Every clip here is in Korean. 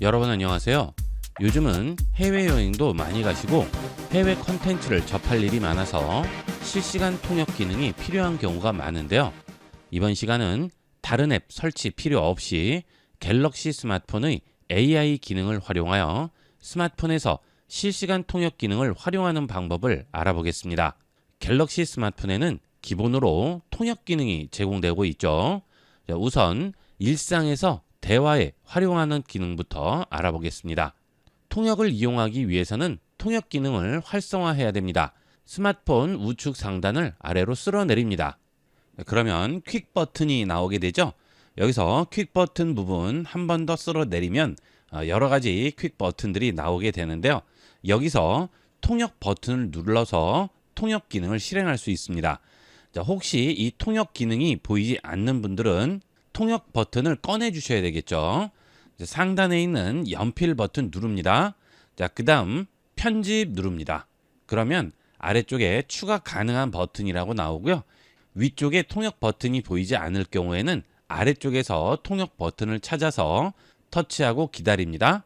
여러분 안녕하세요. 요즘은 해외여행도 많이 가시고 해외 컨텐츠를 접할 일이 많아서 실시간 통역 기능이 필요한 경우가 많은데요. 이번 시간은 다른 앱 설치 필요 없이 갤럭시 스마트폰의 AI 기능을 활용하여 스마트폰에서 실시간 통역 기능을 활용하는 방법을 알아보겠습니다. 갤럭시 스마트폰에는 기본으로 통역 기능이 제공되고 있죠. 자, 우선 일상에서 대화에 활용하는 기능부터 알아보겠습니다. 통역을 이용하기 위해서는 통역 기능을 활성화해야 됩니다. 스마트폰 우측 상단을 아래로 쓸어 내립니다. 그러면 퀵 버튼이 나오게 되죠. 여기서 퀵 버튼 부분 한 번 더 쓸어 내리면 어, 여러 가지 퀵 버튼들이 나오게 되는데요. 여기서 통역 버튼을 눌러서 통역 기능을 실행할 수 있습니다. 자, 혹시 이 통역 기능이 보이지 않는 분들은 통역 버튼을 꺼내 주셔야 되겠죠. 자, 상단에 있는 연필 버튼 누릅니다. 자, 그 다음 편집 누릅니다. 그러면 아래쪽에 추가 가능한 버튼이라고 나오고요. 위쪽에 통역 버튼이 보이지 않을 경우에는 아래쪽에서 통역 버튼을 찾아서 터치하고 기다립니다.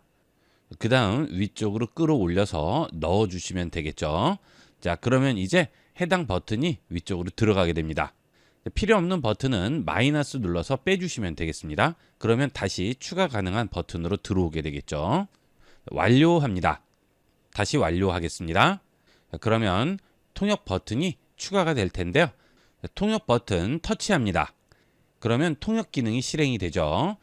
그 다음 위쪽으로 끌어올려서 넣어주시면 되겠죠. 자, 그러면 이제 해당 버튼이 위쪽으로 들어가게 됩니다. 필요 없는 버튼은 마이너스 눌러서 빼주시면 되겠습니다. 그러면 다시 추가 가능한 버튼으로 들어오게 되겠죠. 완료합니다. 다시 완료하겠습니다. 그러면 통역 버튼이 추가가 될 텐데요. 통역 버튼 터치합니다. 그러면 통역 기능이 실행이 되죠.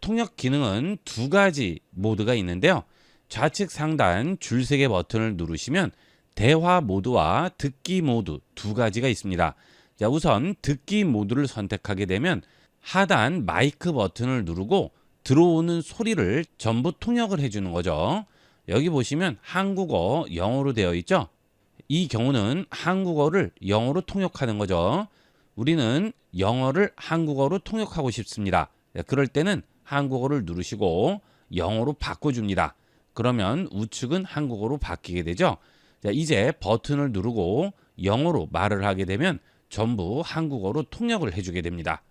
통역 기능은 두 가지 모드가 있는데요. 좌측 상단 줄 세 개 버튼을 누르시면 대화 모드와 듣기 모드 두 가지가 있습니다. 자, 우선 듣기 모드를 선택하게 되면 하단 마이크 버튼을 누르고 들어오는 소리를 전부 통역을 해주는 거죠. 여기 보시면 한국어, 영어로 되어 있죠. 이 경우는 한국어를 영어로 통역하는 거죠. 우리는 영어를 한국어로 통역하고 싶습니다. 자, 그럴 때는 한국어를 누르시고 영어로 바꿔줍니다. 그러면 우측은 한국어로 바뀌게 되죠. 자, 이제 버튼을 누르고 영어로 말을 하게 되면 전부 한국어로 통역을 해주게 됩니다.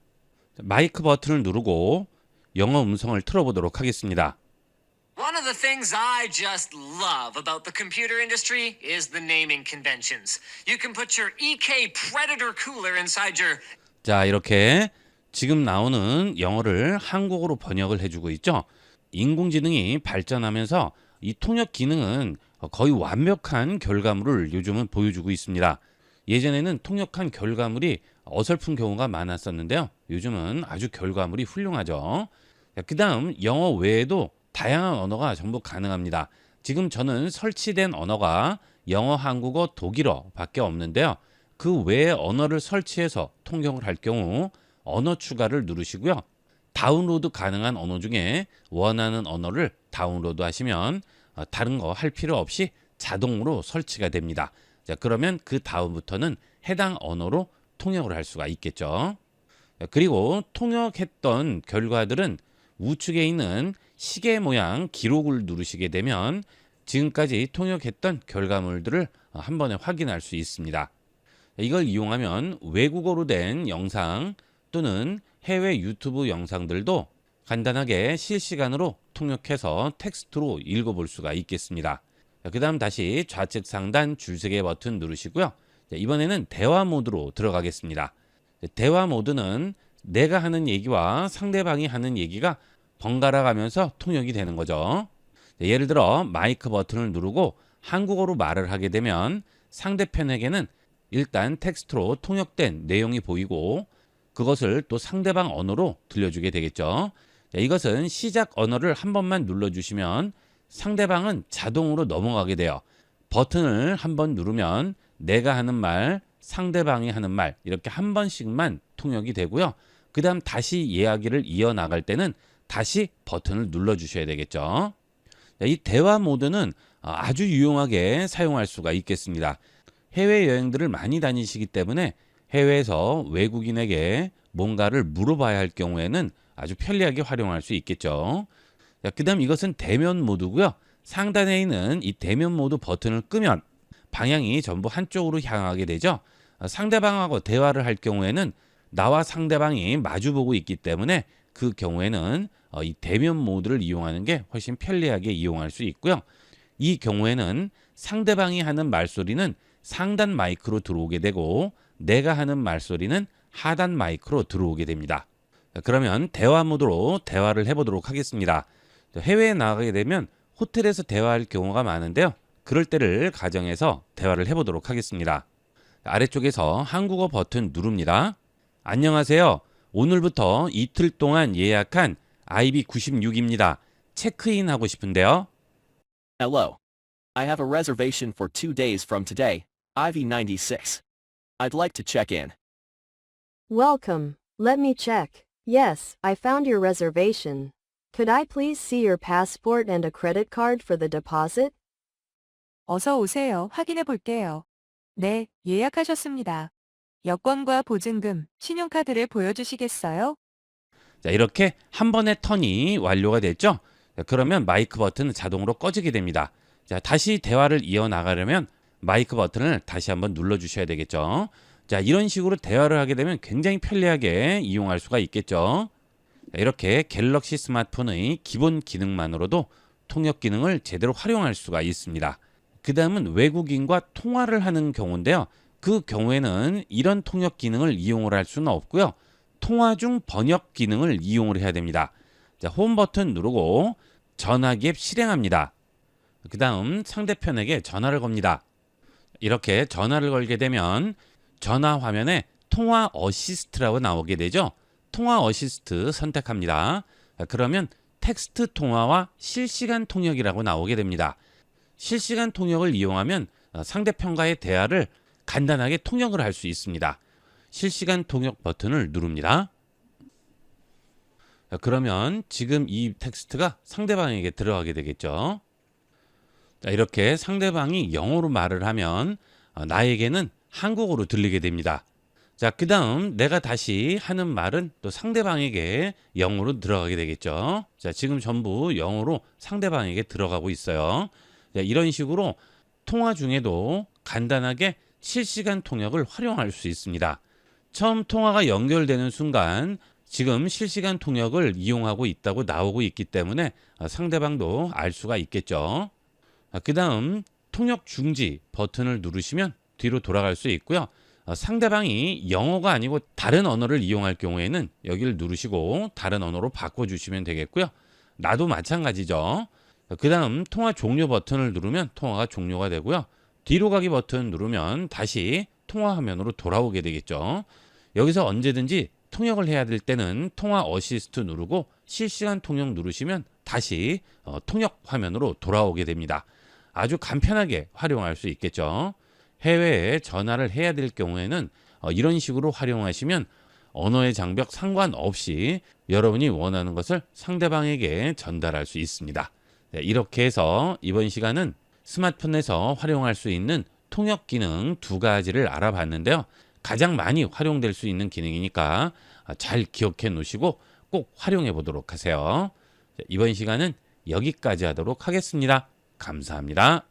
마이크 버튼을 누르고 영어 음성을 틀어보도록 하겠습니다. One of the things I just love about the computer industry is the naming conventions. You can put your EK Predator cooler inside your 자, 이렇게 지금 나오는 영어를 한국어로 번역을 해주고 있죠. 인공지능이 발전하면서 이 통역 기능은 거의 완벽한 결과물을 요즘은 보여주고 있습니다. 예전에는 통역한 결과물이 어설픈 경우가 많았었는데요. 요즘은 아주 결과물이 훌륭하죠. 그 다음 영어 외에도 다양한 언어가 전부 가능합니다. 지금 저는 설치된 언어가 영어, 한국어, 독일어 밖에 없는데요. 그 외의 언어를 설치해서 통역을 할 경우 언어 추가를 누르시고요. 다운로드 가능한 언어 중에 원하는 언어를 다운로드 하시면 어, 다른 거 할 필요 없이 자동으로 설치가 됩니다. 자, 그러면 그 다음부터는 해당 언어로 통역을 할 수가 있겠죠. 자, 그리고 통역했던 결과들은 우측에 있는 시계 모양 기록을 누르시게 되면 지금까지 통역했던 결과물들을 어, 한 번에 확인할 수 있습니다. 이걸 이용하면 외국어로 된 영상 또는 해외 유튜브 영상들도 간단하게 실시간으로 통역해서 텍스트로 읽어볼 수가 있겠습니다. 그 다음 다시 좌측 상단 줄세개 버튼 누르시고요. 자, 이번에는 대화 모드로 들어가겠습니다. 대화 모드는 내가 하는 얘기와 상대방이 하는 얘기가 번갈아 가면서 통역이 되는 거죠. 자, 예를 들어 마이크 버튼을 누르고 한국어로 말을 하게 되면 상대편에게는 일단 텍스트로 통역된 내용이 보이고 그것을 또 상대방 언어로 들려주게 되겠죠. 자, 이것은 시작 언어를 한 번만 눌러주시면 상대방은 자동으로 넘어가게 돼요. 버튼을 한번 누르면 내가 하는 말, 상대방이 하는 말 이렇게 한 번씩만 통역이 되고요. 그 다음 다시 이야기를 이어나갈 때는 다시 버튼을 눌러주셔야 되겠죠. 자, 이 대화 모드는 아주 유용하게 사용할 수가 있겠습니다. 해외 여행들을 많이 다니시기 때문에 해외에서 외국인에게 뭔가를 물어봐야 할 경우에는 아주 편리하게 활용할 수 있겠죠. 자, 그다음 이것은 대면 모드고요. 상단에 있는 이 대면 모드 버튼을 끄면 방향이 전부 한쪽으로 향하게 되죠. 어, 상대방하고 대화를 할 경우에는 나와 상대방이 마주보고 있기 때문에 그 경우에는 어, 이 대면 모드를 이용하는 게 훨씬 편리하게 이용할 수 있고요. 이 경우에는 상대방이 하는 말소리는 상단 마이크로 들어오게 되고 내가 하는 말소리는 하단 마이크로 들어오게 됩니다. 자, 그러면 대화 모드로 대화를 해보도록 하겠습니다. 자, 해외에 나가게 되면 호텔에서 대화할 경우가 많은데요. 그럴 때를 가정해서 대화를 해보도록 하겠습니다. 아래쪽에서 한국어 버튼 누릅니다. 안녕하세요. 오늘부터 이틀 동안 예약한 IB96입니다. 체크인 하고 싶은데요. Hello. I have a reservation for two days from today, IV96. I'd like to check in. Welcome. Let me check. Yes, I found your reservation. Could I please see your passport and a credit card for the deposit? 어서 오세요. 확인해 볼게요. 네, 예약하셨습니다. 여권과 보증금, 신용카드를 보여주시겠어요? 자, 이렇게 한 번의 턴이 완료가 됐죠? 자, 그러면 마이크 버튼은 자동으로 꺼지게 됩니다. 자, 다시 대화를 이어나가려면 마이크 버튼을 다시 한번 눌러주셔야 되겠죠? 자, 이런 식으로 대화를 하게 되면 굉장히 편리하게 이용할 수가 있겠죠? 자, 이렇게 갤럭시 스마트폰의 기본 기능만으로도 통역 기능을 제대로 활용할 수가 있습니다. 그 다음은 외국인과 통화를 하는 경우인데요. 그 경우에는 이런 통역 기능을 이용을 할 수는 없고요. 통화 중 번역 기능을 이용을 해야 됩니다. 자, 홈 버튼 누르고 전화기 앱 실행합니다. 그 다음 상대편에게 전화를 겁니다. 이렇게 전화를 걸게 되면 전화 화면에 통화 어시스트라고 나오게 되죠. 통화 어시스트 선택합니다. 자, 그러면 텍스트 통화와 실시간 통역이라고 나오게 됩니다. 실시간 통역을 이용하면 어, 상대편과의 대화를 간단하게 통역을 할 수 있습니다. 실시간 통역 버튼을 누릅니다. 자, 그러면 지금 이 텍스트가 상대방에게 들어가게 되겠죠. 자, 이렇게 상대방이 영어로 말을 하면 어, 나에게는 한국어로 들리게 됩니다. 자, 그 다음 내가 다시 하는 말은 또 상대방에게 영어로 들어가게 되겠죠. 자, 지금 전부 영어로 상대방에게 들어가고 있어요. 자, 이런 식으로 통화 중에도 간단하게 실시간 통역을 활용할 수 있습니다. 처음 통화가 연결되는 순간 지금 실시간 통역을 이용하고 있다고 나오고 있기 때문에 어, 상대방도 알 수가 있겠죠. 그 다음 통역 중지 버튼을 누르시면 뒤로 돌아갈 수 있고요. 어, 상대방이 영어가 아니고 다른 언어를 이용할 경우에는 여기를 누르시고 다른 언어로 바꿔주시면 되겠고요. 나도 마찬가지죠. 그 다음 통화 종료 버튼을 누르면 통화가 종료가 되고요. 뒤로 가기 버튼 누르면 다시 통화 화면으로 돌아오게 되겠죠. 여기서 언제든지 통역을 해야 될 때는 통화 어시스트 누르고 실시간 통역 누르시면 다시 어, 통역 화면으로 돌아오게 됩니다. 아주 간편하게 활용할 수 있겠죠. 해외에 전화를 해야 될 경우에는 어, 이런 식으로 활용하시면 언어의 장벽 상관없이 여러분이 원하는 것을 상대방에게 전달할 수 있습니다. 네, 이렇게 해서 이번 시간은 스마트폰에서 활용할 수 있는 통역 기능 두 가지를 알아봤는데요. 가장 많이 활용될 수 있는 기능이니까 잘 기억해 놓으시고 꼭 활용해 보도록 하세요. 자, 이번 시간은 여기까지 하도록 하겠습니다. 감사합니다.